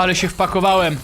Ale się wpakowałem.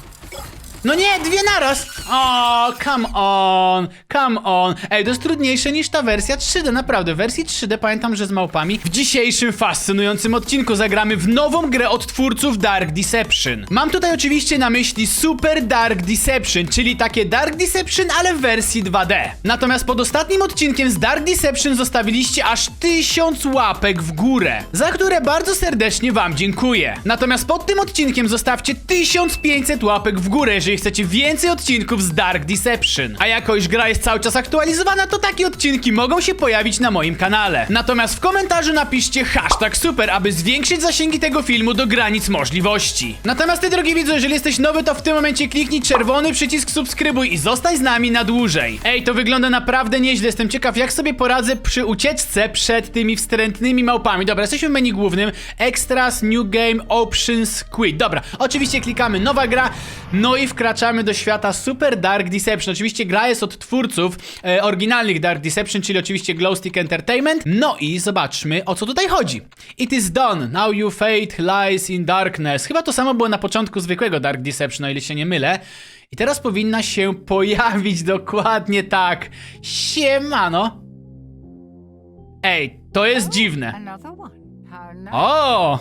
No nie, dwie naraz! O, come on, come on. Ej, to jest trudniejsze niż ta wersja 3D, naprawdę. W wersji 3D pamiętam, że z małpami. W dzisiejszym fascynującym odcinku zagramy w nową grę od twórców Dark Deception. Mam tutaj oczywiście na myśli Super Dark Deception, czyli takie Dark Deception, ale w wersji 2D. Natomiast pod ostatnim odcinkiem z Dark Deception zostawiliście aż 1000 łapek w górę, za które bardzo serdecznie wam dziękuję. Natomiast pod tym odcinkiem zostawcie 1500 łapek w górę, jeżeli chcecie więcej odcinków z Dark Deception. A jako iż gra jest cały czas aktualizowana, to takie odcinki mogą się pojawić na moim kanale. Natomiast w komentarzu napiszcie hashtag super, aby zwiększyć zasięgi tego filmu do granic możliwości. Natomiast ty drogi widzu, jeżeli jesteś nowy, to w tym momencie kliknij czerwony przycisk subskrybuj i zostań z nami na dłużej. Ej, to wygląda naprawdę nieźle, jestem ciekaw jak sobie poradzę przy ucieczce przed tymi wstrętnymi małpami. Dobra, jesteśmy w menu głównym, Extras, New Game, Options, Quit. Dobra, oczywiście klikamy nowa gra, no i wkraczamy do świata Super Dark Deception. Oczywiście gra jest od twórców e, oryginalnych Dark Deception, czyli oczywiście Glowstick Entertainment. No i zobaczmy o co tutaj chodzi. It is done, now your fate lies in darkness. Chyba to samo było na początku zwykłego Dark Deception, o ile się nie mylę. I teraz powinna się pojawić dokładnie tak. Siemano. Ej, to jest dziwne. O!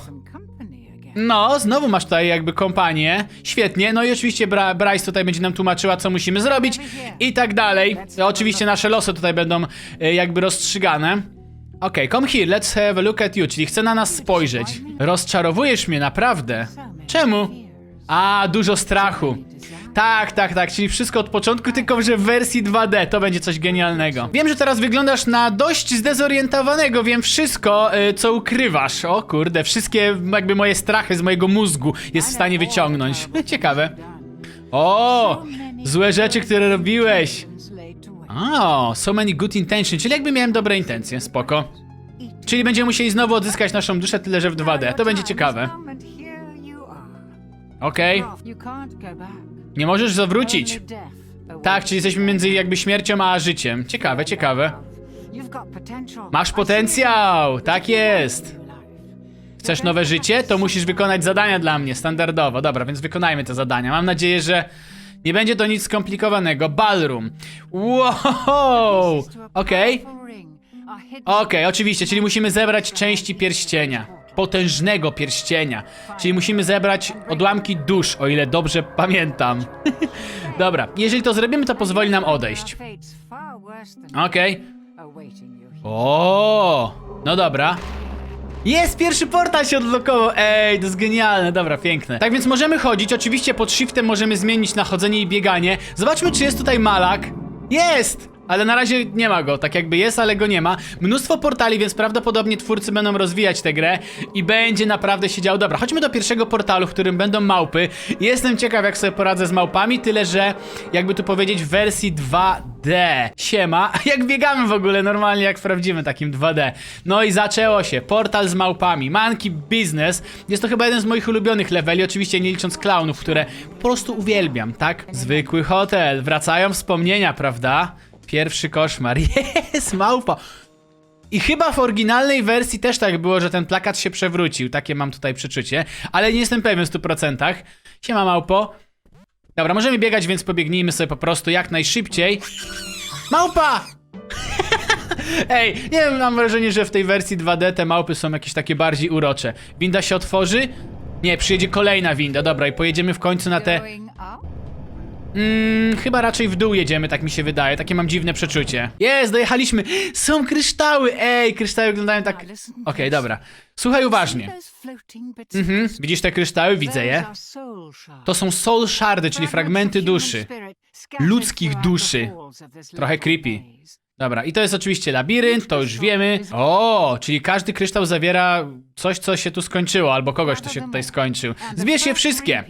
No, znowu masz tutaj jakby kompanię. Świetnie. No i oczywiście Bra Bryce tutaj będzie nam tłumaczyła, co musimy zrobić i tak dalej. Oczywiście nasze losy tutaj będą e, jakby rozstrzygane. Okej, come here, let's have a look at you, czyli chce na nas spojrzeć. Rozczarowujesz mnie, naprawdę. Czemu? A, dużo strachu. Tak, tak, tak, czyli wszystko od początku, tylko że w wersji 2D. To będzie coś genialnego. Wiem, że teraz wyglądasz na dość zdezorientowanego, wiem wszystko, y, co ukrywasz. O kurde, wszystkie jakby moje strachy z mojego mózgu jest w stanie wyciągnąć. Ciekawe. O, złe rzeczy, które robiłeś. O, so many good intentions, czyli jakby miałem dobre intencje, spoko. Czyli będziemy musieli znowu odzyskać naszą duszę, tyle że w 2D. To będzie ciekawe. Okej, back. Nie możesz zawrócić. Tak, czyli jesteśmy między jakby śmiercią a życiem. Ciekawe, ciekawe. Masz potencjał, tak jest. Chcesz nowe życie? To musisz wykonać zadania dla mnie, standardowo. Dobra, więc wykonajmy te zadania. Mam nadzieję, że nie będzie to nic skomplikowanego. Ballroom. Wow! Okej. hidden Okej, oczywiście, czyli musimy zebrać części pierścienia. Potężnego pierścienia. Czyli musimy zebrać odłamki dusz, o ile dobrze pamiętam. Dobra, jeżeli to zrobimy, to pozwoli nam odejść. Okej. here. O, no dobra. Jest, pierwszy portal się odblokował. Ej, to jest genialne, dobra, piękne. Tak więc możemy chodzić, oczywiście pod shiftem możemy zmienić na chodzenie i bieganie. Zobaczmy, czy jest tutaj malak. Jest! Ale na razie nie ma go, tak jakby jest, ale go nie ma. Mnóstwo portali, więc prawdopodobnie twórcy będą rozwijać tę grę i będzie naprawdę się działo. Dobra, chodźmy do pierwszego portalu, w którym będą małpy. Jestem ciekaw, jak sobie poradzę z małpami, tyle że, jakby tu powiedzieć, w wersji 2D. Siema, jak biegamy w ogóle normalnie, jak w prawdziwym takim 2D. No i zaczęło się. Portal z małpami. Monkey Business. Jest to chyba jeden z moich ulubionych leveli, oczywiście nie licząc klaunów, które po prostu uwielbiam, tak? Zwykły hotel. Wracają wspomnienia, prawda? Pierwszy koszmar. Jest małpa. I chyba w oryginalnej wersji też tak było, że ten plakat się przewrócił. Takie mam tutaj przeczucie. Ale nie jestem pewien w 100%. Siema małpo. Dobra, możemy biegać, więc pobiegnijmy sobie po prostu jak najszybciej. Małpa! Ej, nie wiem, mam wrażenie, że w tej wersji 2D te małpy są jakieś takie bardziej urocze. Winda się otworzy? Nie, przyjedzie kolejna winda, dobra, i pojedziemy w końcu na te... Mm, chyba raczej w dół jedziemy, tak mi się wydaje. Takie mam dziwne przeczucie. Jest, dojechaliśmy. Są kryształy. Ej, kryształy wyglądają tak. Okej, dobra. Słuchaj uważnie. Mhm. Widzisz te kryształy? Widzę je. To są soul shardy, czyli fragmenty duszy. Ludzkich duszy. Trochę creepy. Dobra, i to jest oczywiście labirynt, to już wiemy. O, czyli każdy kryształ zawiera coś, co się tu skończyło, albo kogoś, kto się tutaj skończył. Zbierz je wszystkie.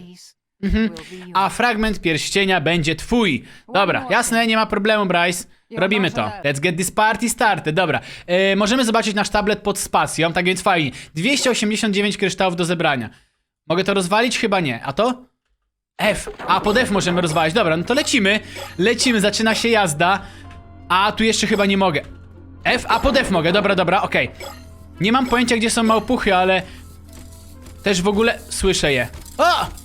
Mhm. A fragment pierścienia będzie twój. Dobra, jasne, nie ma problemu, Bryce. Robimy to. Let's get this party started. Dobra, e, możemy zobaczyć nasz tablet pod spacją, tak więc fajnie. 289 kryształów do zebrania. Mogę to rozwalić? Chyba nie. A to? F. A, pod F możemy rozwalić. Dobra, no to lecimy. Lecimy, zaczyna się jazda. A, tu jeszcze chyba nie mogę. F, a pod F mogę. Dobra, dobra, okej. Nie mam pojęcia, gdzie są małpuchy, ale... Też w ogóle słyszę je. O!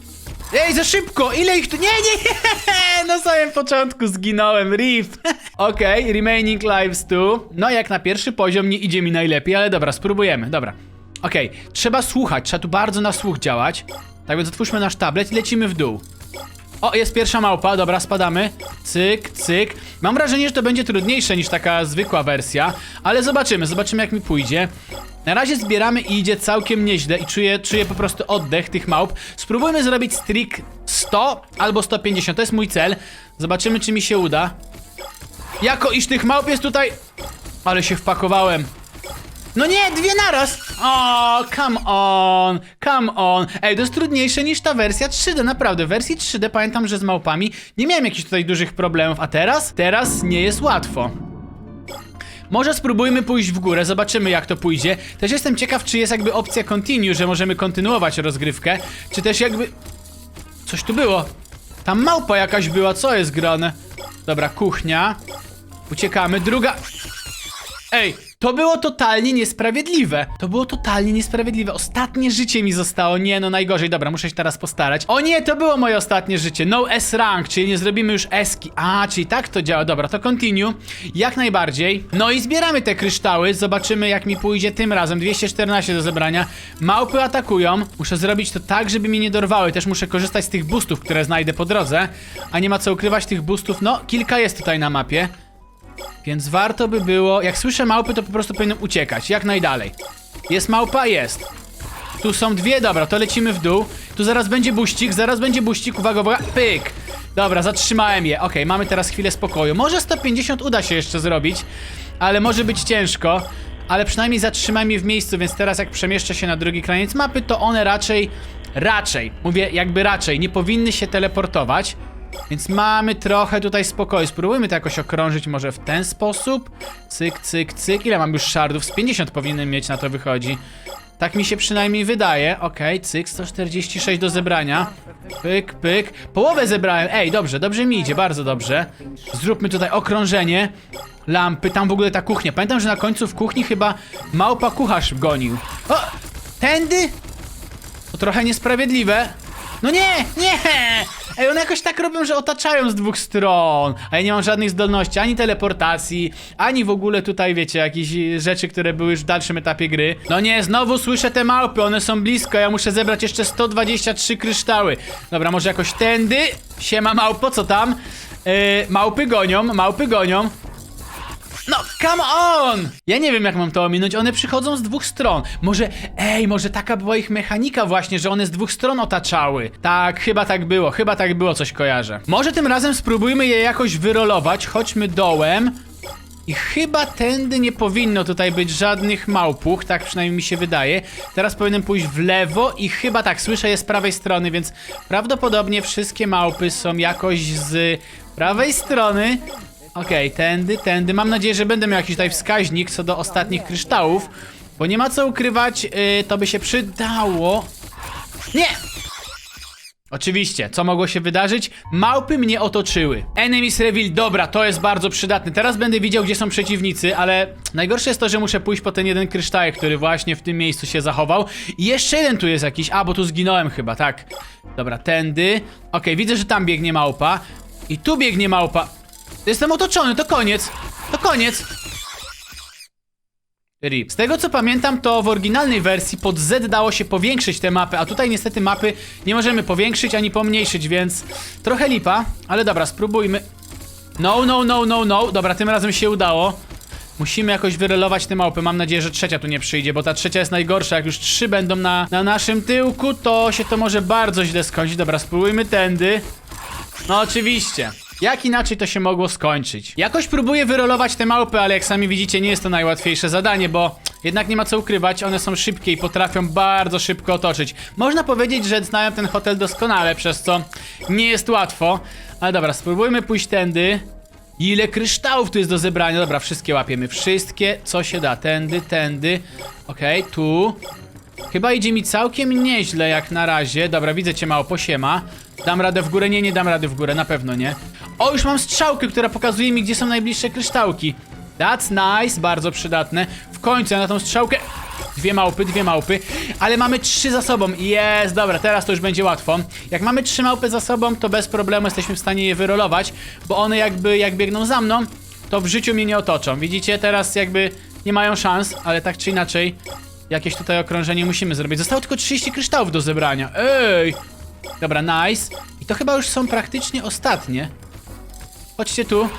Ej, za szybko! Ile ich tu... Nie, nie, nie! Na samym początku zginąłem, RIP. Okej, remaining lives tu. No, jak na pierwszy poziom nie idzie mi najlepiej, ale dobra, spróbujemy, dobra. Okej, trzeba słuchać, trzeba tu bardzo na słuch działać. Tak więc otwórzmy nasz tablet i lecimy w dół. O, jest pierwsza małpa, dobra, spadamy. Cyk, cyk. Mam wrażenie, że to będzie trudniejsze niż taka zwykła wersja, ale zobaczymy, zobaczymy jak mi pójdzie. Na razie zbieramy i idzie całkiem nieźle i czuję, czuję po prostu oddech tych małp. Spróbujmy zrobić streak 100 albo 150, to jest mój cel. Zobaczymy, czy mi się uda. Jako iż tych małp jest tutaj... Ale się wpakowałem. No nie, dwie naraz! O, come on, come on. Ej, to jest trudniejsze niż ta wersja 3D, naprawdę. W wersji 3D pamiętam, że z małpami nie miałem jakichś tutaj dużych problemów, a teraz? Teraz nie jest łatwo. Może spróbujmy pójść w górę, zobaczymy jak to pójdzie. Też jestem ciekaw, czy jest jakby opcja continue, że możemy kontynuować rozgrywkę, czy też jakby... Coś tu było. Tam małpa jakaś była, co jest grane? Dobra, kuchnia. Uciekamy, druga... Ej, to było totalnie niesprawiedliwe. To było totalnie niesprawiedliwe. Ostatnie życie mi zostało. Nie, no najgorzej. Dobra, muszę się teraz postarać. O nie, to było moje ostatnie życie. No S rank, czyli nie zrobimy już eski. A, czyli tak to działa. Dobra, to continue. Jak najbardziej. No i zbieramy te kryształy. Zobaczymy jak mi pójdzie tym razem. 214 do zebrania. Małpy atakują. Muszę zrobić to tak, żeby mnie nie dorwały. Też muszę korzystać z tych boostów, które znajdę po drodze. A nie ma co ukrywać tych boostów. No, kilka jest tutaj na mapie. Więc warto by było, jak słyszę małpy, to po prostu powinienem uciekać, jak najdalej. Jest małpa? Jest. Tu są dwie, dobra, to lecimy w dół. Tu zaraz będzie buścik, zaraz będzie buścik, uwaga, uwaga, pyk. Dobra, zatrzymałem je, okej, mamy teraz chwilę spokoju. Może 150 uda się jeszcze zrobić, ale może być ciężko. Ale przynajmniej zatrzymałem je w miejscu, więc teraz jak przemieszczę się na drugi kraniec mapy, to one raczej, raczej, mówię jakby raczej, nie powinny się teleportować. Więc mamy trochę tutaj spokoju. Spróbujmy to jakoś okrążyć może w ten sposób. Cyk, cyk, cyk. Ile mam już szardów? Z 50 powinienem mieć, na to wychodzi. Tak mi się przynajmniej wydaje. Okej, cyk, 146 do zebrania. Pyk, pyk. Połowę zebrałem. Ej, dobrze, dobrze mi idzie, bardzo dobrze. Zróbmy tutaj okrążenie. Lampy, tam w ogóle ta kuchnia. Pamiętam, że na końcu w kuchni chyba małpa kucharz gonił. O! Tędy? To trochę niesprawiedliwe. No nie, nie! Ej, one jakoś tak robią, że otaczają z dwóch stron. A ja nie mam żadnych zdolności, ani teleportacji, ani w ogóle tutaj, wiecie, jakichś rzeczy, które były już w dalszym etapie gry. No nie, znowu słyszę te małpy, one są blisko, ja muszę zebrać jeszcze 123 kryształy. Dobra, może jakoś tędy? Siema małpo, co tam? Yy, małpy gonią, małpy gonią. No, come on! Ja nie wiem, jak mam to ominąć. One przychodzą z dwóch stron. Może, ej, może taka była ich mechanika właśnie, że one z dwóch stron otaczały. Tak, chyba tak było, chyba tak było, coś kojarzę. Może tym razem spróbujmy je jakoś wyrolować. Chodźmy dołem. I chyba tędy nie powinno tutaj być żadnych małpuch, tak przynajmniej mi się wydaje. Teraz powinienem pójść w lewo i chyba tak, słyszę je z prawej strony, więc prawdopodobnie wszystkie małpy są jakoś z prawej strony. Okej, tędy, tędy. Mam nadzieję, że będę miał jakiś tutaj wskaźnik co do ostatnich kryształów, bo nie ma co ukrywać, yy, to by się przydało. Nie! Oczywiście, co mogło się wydarzyć? Małpy mnie otoczyły. Enemies reveal, dobra, to jest bardzo przydatne. Teraz będę widział, gdzie są przeciwnicy, ale najgorsze jest to, że muszę pójść po ten jeden kryształek, który właśnie w tym miejscu się zachował. I jeszcze jeden tu jest jakiś, a, bo tu zginąłem chyba, tak. Dobra, tędy. Okej, widzę, że tam biegnie małpa. I tu biegnie małpa. Jestem otoczony, to koniec. To koniec. RIP. Z tego co pamiętam, to w oryginalnej wersji pod Z dało się powiększyć te mapy, a tutaj niestety mapy nie możemy powiększyć ani pomniejszyć, więc trochę lipa, ale dobra, spróbujmy. No, no, no, no, no. Dobra, tym razem się udało. Musimy jakoś wyrelować te małpy. Mam nadzieję, że trzecia tu nie przyjdzie, bo ta trzecia jest najgorsza. Jak już trzy będą na, na naszym tyłku, to się to może bardzo źle skończyć. Dobra, spróbujmy tędy. No oczywiście. Jak inaczej to się mogło skończyć? Jakoś próbuję wyrolować te małpy, ale jak sami widzicie, nie jest to najłatwiejsze zadanie, bo jednak nie ma co ukrywać, one są szybkie i potrafią bardzo szybko otoczyć. Można powiedzieć, że znają ten hotel doskonale, przez co nie jest łatwo. Ale dobra, spróbujmy pójść tędy. Ile kryształów tu jest do zebrania? Dobra, wszystkie łapiemy. Wszystkie, co się da. Tędy, tędy. Okej, tu. Chyba idzie mi całkiem nieźle jak na razie. Dobra, widzę cię mało posiema. Dam radę w górę? Nie, nie dam rady w górę, na pewno nie. O, już mam strzałkę, która pokazuje mi, gdzie są najbliższe kryształki. That's nice, bardzo przydatne. W końcu ja na tą strzałkę... Dwie małpy, dwie małpy, ale mamy trzy za sobą. Jest, dobra, teraz to już będzie łatwo. Jak mamy trzy małpy za sobą, to bez problemu jesteśmy w stanie je wyrolować, bo one jakby, jak biegną za mną, to w życiu mnie nie otoczą. Widzicie, teraz jakby nie mają szans, ale tak czy inaczej, jakieś tutaj okrążenie musimy zrobić. Zostało tylko 30 kryształów do zebrania. Ej! Dobra, nice. I to chyba już są praktycznie ostatnie. Chodźcie tu.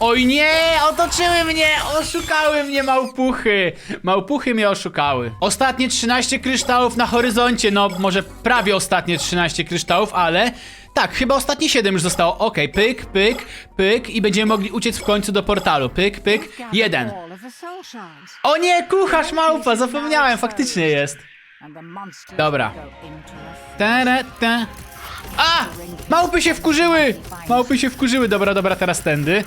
Oj nie, otoczyły mnie, oszukały mnie małpuchy. Małpuchy mnie oszukały. Ostatnie 13 kryształów na horyzoncie, no może prawie ostatnie 13 kryształów, ale tak, chyba ostatnie 7 już zostało. Okej, pyk, pyk, pyk i będziemy mogli uciec w końcu do portalu. Pyk, pyk, jeden. O nie, kucharz małpa, zapomniałem, faktycznie jest. Dobra. will go into a! Małpy się wkurzyły! Małpy się wkurzyły. Dobra, dobra, teraz tędy.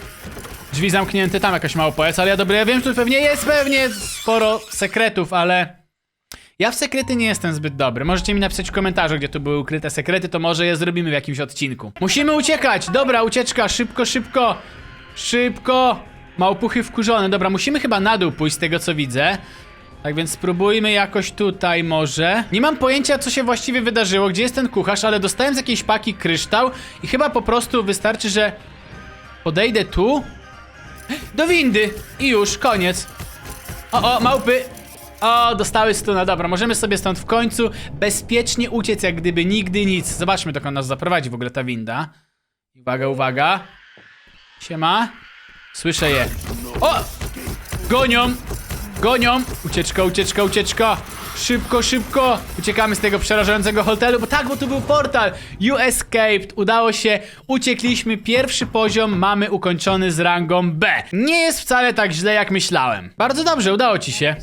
Drzwi zamknięte, tam jakaś małpa jest, ale ja dobra, ja wiem, tu pewnie jest pewnie sporo sekretów, ale... Ja w sekrety nie jestem zbyt dobry. Możecie mi napisać w komentarzu, gdzie tu były ukryte sekrety, to może je zrobimy w jakimś odcinku. Musimy uciekać! Dobra, ucieczka, szybko, szybko! Szybko! Małpuchy wkurzone. Dobra, musimy chyba na dół pójść z tego, co widzę. Tak więc spróbujmy jakoś tutaj może. Nie mam pojęcia, co się właściwie wydarzyło, gdzie jest ten kucharz, ale dostałem z jakiejś paki kryształ i chyba po prostu wystarczy, że podejdę tu do windy i już, koniec. O, o, małpy! O, dostały stuna, dobra, możemy sobie stąd w końcu bezpiecznie uciec, jak gdyby nigdy nic. Zobaczmy, dokąd nas zaprowadzi w ogóle ta winda. Uwaga, uwaga. Siema. Słyszę je. O! Gonią! Gonią! Ucieczka, ucieczka, ucieczka! Szybko, szybko! Uciekamy z tego przerażającego hotelu, bo tak, bo tu był portal! You escaped! Udało się, uciekliśmy, pierwszy poziom mamy ukończony z rangą B. Nie jest wcale tak źle, jak myślałem. Bardzo dobrze, udało ci się.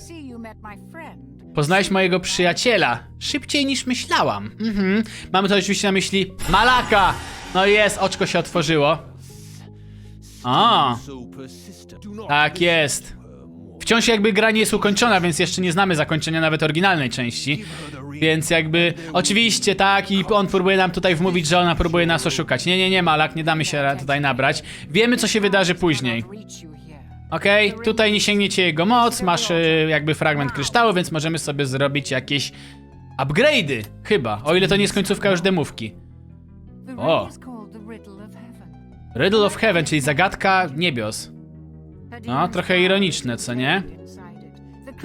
Poznałeś mojego przyjaciela. Szybciej niż myślałam. Mhm. Mamy to oczywiście na myśli Malaka! No jest, oczko się otworzyło. A, tak jest. Wciąż jakby gra nie jest ukończona, więc jeszcze nie znamy zakończenia nawet oryginalnej części. Więc jakby, oczywiście tak i on próbuje nam tutaj wmówić, że ona próbuje nas oszukać. Nie, nie, nie, Malak, nie damy się tutaj nabrać. Wiemy, co się wydarzy później. Okej, tutaj nie sięgniecie jego moc, masz y, jakby fragment kryształu, więc możemy sobie zrobić jakieś upgrade'y, chyba, o ile to nie jest końcówka już demówki. O. Riddle of Heaven, czyli zagadka niebios. No, trochę ironiczne, co nie?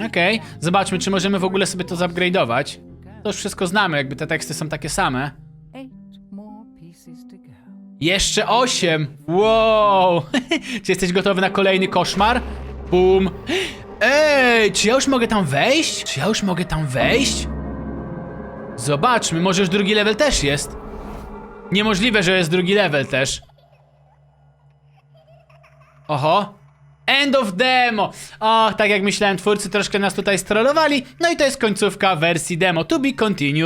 Okej, zobaczmy, czy możemy w ogóle sobie to zupgrade'ować. To już wszystko znamy, jakby te teksty są takie same. Jeszcze osiem! Wow! czy jesteś gotowy na kolejny koszmar? Boom! Ej, czy ja już mogę tam wejść? Czy ja już mogę tam wejść? Zobaczmy, może już drugi level też jest. Niemożliwe, że jest drugi level też. Oho. End of demo! O, tak jak myślałem, twórcy troszkę nas tutaj strollowali. No i to jest końcówka wersji demo. To be continued.